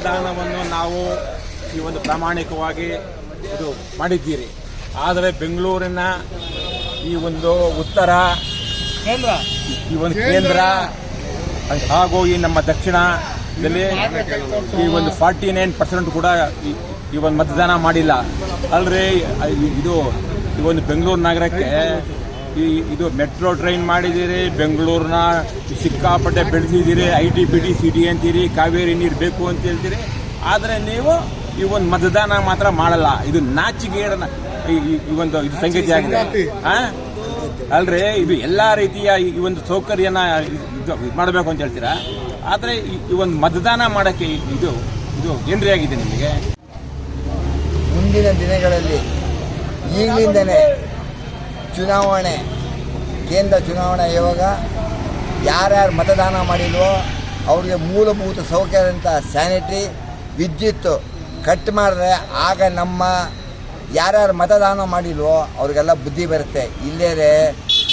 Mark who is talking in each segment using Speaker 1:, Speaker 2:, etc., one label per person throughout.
Speaker 1: ದಾನವನ್ನು ನಾವು ಈ ಒಂದು ಪ್ರಾಮಾಣಿಕವಾಗಿ ಇದು ಮಾಡಿದ್ದೀರಿ. ಆದರೆ ಬೆಂಗಳೂರಿನ ಈ ಒಂದು ಉತ್ತರ
Speaker 2: ಕೇಂದ್ರ.
Speaker 1: ಈ ಒಂದು ಕೇಂದ್ರ ಹಾಗೂ ಈ ನಮ್ಮ ದಕ್ಷಿಣದಲ್ಲಿ ಈ ಒಂದು ಫಾರ್ಟಿ ನೈನ್ ಪರ್ಸೆಂಟ್ ಕೂಡ ಈ- ಈ ಒಂದು ಮತದಾನ ಮಾಡಿಲ್ಲ. ಅಲ್ರಿ ಇದು ಈ ಒಂದು ಬೆಂಗಳೂರು ನಗರಕ್ಕೆ ಈ ಇದು ಮೆಟ್ರೋ ಟ್ರೈನ್ ಮಾಡಿದ್ದೀರಿ ಬೆಂಗಳೂರಿನ ಸಿಕ್ಕಾಪಟ್ಟೆ ಬೆಳೆಸಿದ್ದೀರಿ I T P T C T ಅಂತೀರಿ ಕಾವೇರಿ ನೀರು ಬೇಕು ಅಂತ ಹೇಳ್ತೀರಿ. ಆದರೆ ನೀವು ಈ ಒಂದು ಮತದಾನ ಮಾತ್ರ ಮಾಡಲ್ಲ. ಇದು ನಾಚಿಗೇಡನ ಈ- ಒಂದು ಇದು ಸಂಗತಿ ಆಗಿದೆ? ಅಲ್ರಿ ಇದು ಎಲ್ಲ ರೀತಿಯ ಈ ಒಂದು ಸೌಕರ್ಯನ ಮಾಡಬೇಕು ಅಂತ ಹೇಳ್ತೀರಾ? ಆದರೆ ಈ- ಈ ಒಂದು ಮತದಾನ ಮಾಡೋಕ್ಕೆ ಇದು ಇದು ಏನ್ರಿ ಆಗಿದೆ ನಿಮಗೆ?
Speaker 3: ಮುಂದಿನ ದಿನಗಳಲ್ಲಿ ಈಗಲಿಂದನೇ ಚುನಾವಣೆ, ಕೇಂದ್ರ ಚುನಾವಣೆ ಇವಾಗ ಯಾರ್ಯಾರು ಮತದಾನ ಮಾಡಿಲ್ವೋ ಅವ್ರಿಗೆ ಮೂಲಭೂತ ಸೌಕರ್ಯ ಅಂತ ಸ್ಯಾನಿಟ್ರಿ, ವಿದ್ಯುತ್ ಕಟ್ ಮಾಡಿದ್ರೆ ಆಗ ನಮ್ಮ ಯಾರ್ಯಾರು ಮತದಾನ ಮಾಡಿಲ್ವೋ ಅವ್ರಿಗೆಲ್ಲ ಬುದ್ಧಿ ಬರುತ್ತೆ. ಇಲ್ಲೇ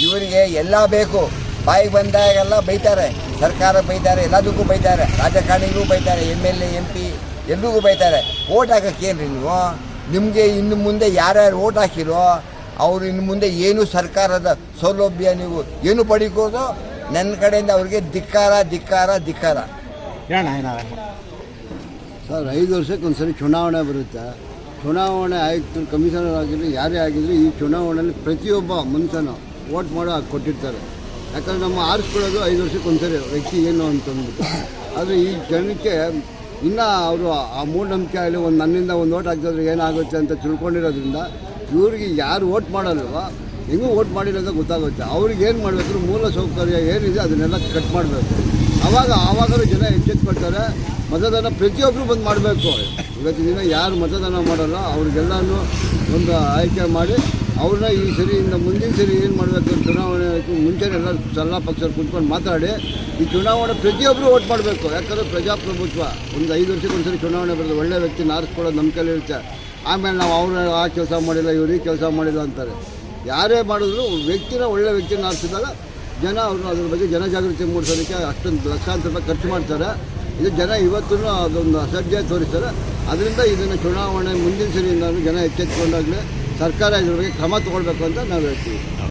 Speaker 3: ಇವರಿಗೆ ಎಲ್ಲ ಬೇಕು. ಬಾಯಿಗೆ ಬಂದಾಗೆಲ್ಲ ಬೈತಾರೆ. ಸರ್ಕಾರ ಬೈತಾರೆ, ಎಲ್ಲದಕ್ಕೂ ಬೈತಾರೆ. ರಾಜಕಾರಣಿಗೂ ಬೈತಾರೆ, M L A, M P, ಎಲ್ರಿಗೂ ಬೈತಾರೆ. ಓಟ್ ಹಾಕಕ್ಕೇನ್ರಿ ನೀವು? ನಿಮಗೆ ಇನ್ನು ಮುಂದೆ ಯಾರ್ಯಾರು ಓಟ್ ಹಾಕಿರೋ ಅವರು ಇನ್ನು ಮುಂದೆ ಏನು ಸರ್ಕಾರದ ಸೌಲಭ್ಯ ನೀವು ಏನು ಪಡಿಕೋದು ನನ್ನ ಕಡೆಯಿಂದ ಅವ್ರಿಗೆ ಧಿಕ್ಕಾರ ಧಿಕ್ಕಾರ ಧಿಕ್ಕಾರ.
Speaker 4: ಸರ್ ಐದು ವರ್ಷಕ್ಕೆ ಒಂದ್ಸರಿ ಚುನಾವಣೆ ಬರುತ್ತೆ. ಚುನಾವಣೆ ಆಯುಕ್ತರು ಕಮಿಷನರ್ ಆಗಿರಲಿ ಯಾರೇ ಆಗಿರಲಿ ಈ ಚುನಾವಣೆಯಲ್ಲಿ ಪ್ರತಿಯೊಬ್ಬ ಮನುಷ್ಯನು ವೋಟ್ ಮಾಡೋ ಕೊಟ್ಟಿರ್ತಾರೆ. ಯಾಕಂದ್ರೆ ನಮ್ಮ ಆರಿಸ್ಕೊಳ್ಳೋದು ಐದು ವರ್ಷಕ್ಕೆ ಒಂದ್ಸರಿ ವ್ಯಕ್ತಿ ಏನು ಅಂತಂದ್ಬಿಟ್ಟು. ಆದರೆ ಈ ಜನಕ್ಕೆ ಇನ್ನೂ ಅವರು ಆ ಮೂಢನಂಬಿಕೆ ಆಗಲಿ ಒಂದು ನನ್ನಿಂದ ಒಂದು ಓಟ್ ಹಾಕಿದ್ರೆ ಏನಾಗುತ್ತೆ ಅಂತ ತಿಳ್ಕೊಂಡಿರೋದ್ರಿಂದ ಇವ್ರಿಗೆ ಯಾರು ಓಟ್ ಮಾಡಲ್ವೋ, ಹೆಂಗೂ ಓಟ್ ಅಂತ ಗೊತ್ತಾಗುತ್ತೆ ಅವ್ರಿಗೆ ಏನು ಮಾಡಬೇಕು ಮೂಲ ಸೌಕರ್ಯ ಏನಿದೆ ಅದನ್ನೆಲ್ಲ ಕಟ್ ಮಾಡಬೇಕು. ಆವಾಗ ಆವಾಗಲೂ ಜನ ಎಚ್ಚೆತ್ಕೊಳ್ತಾರೆ, ಮತದಾನ ಪ್ರತಿಯೊಬ್ಬರು ಬಂದು ಮಾಡಬೇಕು. ಇವತ್ತಿನ ದಿನ ಯಾರು ಮತದಾನ ಮಾಡಲ್ಲ, ಅವ್ರಿಗೆಲ್ಲನೂ ಒಂದು ಆಯ್ಕೆ ಮಾಡಿ, ಅವ್ರನ್ನ ಈ ಸರಿಯಿಂದ ಮುಂದಿನ ಸರಿ ಏನು ಮಾಡಬೇಕು ಚುನಾವಣೆ ಮುಂಚೆ ಎಲ್ಲ ಎಲ್ಲ ಪಕ್ಷರು ಕುತ್ಕೊಂಡು ಮಾತಾಡಿ, ಈ ಚುನಾವಣೆ ಪ್ರತಿಯೊಬ್ಬರು ಓಟ್ ಮಾಡಬೇಕು. ಯಾಕಂದರೆ ಪ್ರಜಾಪ್ರಭುತ್ವ, ಒಂದು ಐದು ವರ್ಷಕ್ಕೊಂದು ಸರಿ ಚುನಾವಣೆ ಬರೋದು ಒಳ್ಳೆ ವ್ಯಕ್ತಿನ ಆರಿಸ್ಕೊಳ್ಳೋದು ನಮ್ಮ ಕೈಲಿ ಇರುತ್ತೆ. ಆಮೇಲೆ ನಾವು ಅವರು ಆ ಕೆಲಸ ಮಾಡಿಲ್ಲ, ಇವ್ರು ಕೆಲಸ ಮಾಡಿಲ್ಲ ಅಂತಾರೆ. ಯಾರೇ ಮಾಡಿದ್ರು ವ್ಯಕ್ತಿನ ಒಳ್ಳೆ ವ್ಯಕ್ತಿನ ಆರಿಸಿದಾಗ ಜನ ಅವ್ರನ್ನ ಅದ್ರ ಬಗ್ಗೆ ಜನಜಾಗೃತಿ ಮೂಡಿಸೋದಕ್ಕೆ ಅಷ್ಟೊಂದು ಲಕ್ಷಾಂತರ ರೂಪಾಯಿ ಖರ್ಚು ಮಾಡ್ತಾರೆ. ಇದು ಜನ ಇವತ್ತೂ ಅದೊಂದು ಅಸಡ್ಡೆ ತೋರಿಸ್ತಾರೆ. ಅದರಿಂದ ಇದನ್ನು ಚುನಾವಣೆ ಮುಂದಿನ ಸರಿಯಿಂದ ಜನ ಎಚ್ಚೆತ್ತುಕೊಂಡಾಗಲೇ ಸರ್ಕಾರ ಇದ್ರ ಬಗ್ಗೆ ಕ್ರಮ ತಗೊಳ್ಬೇಕು ಅಂತ ನಾವು ಹೇಳ್ತೀವಿ.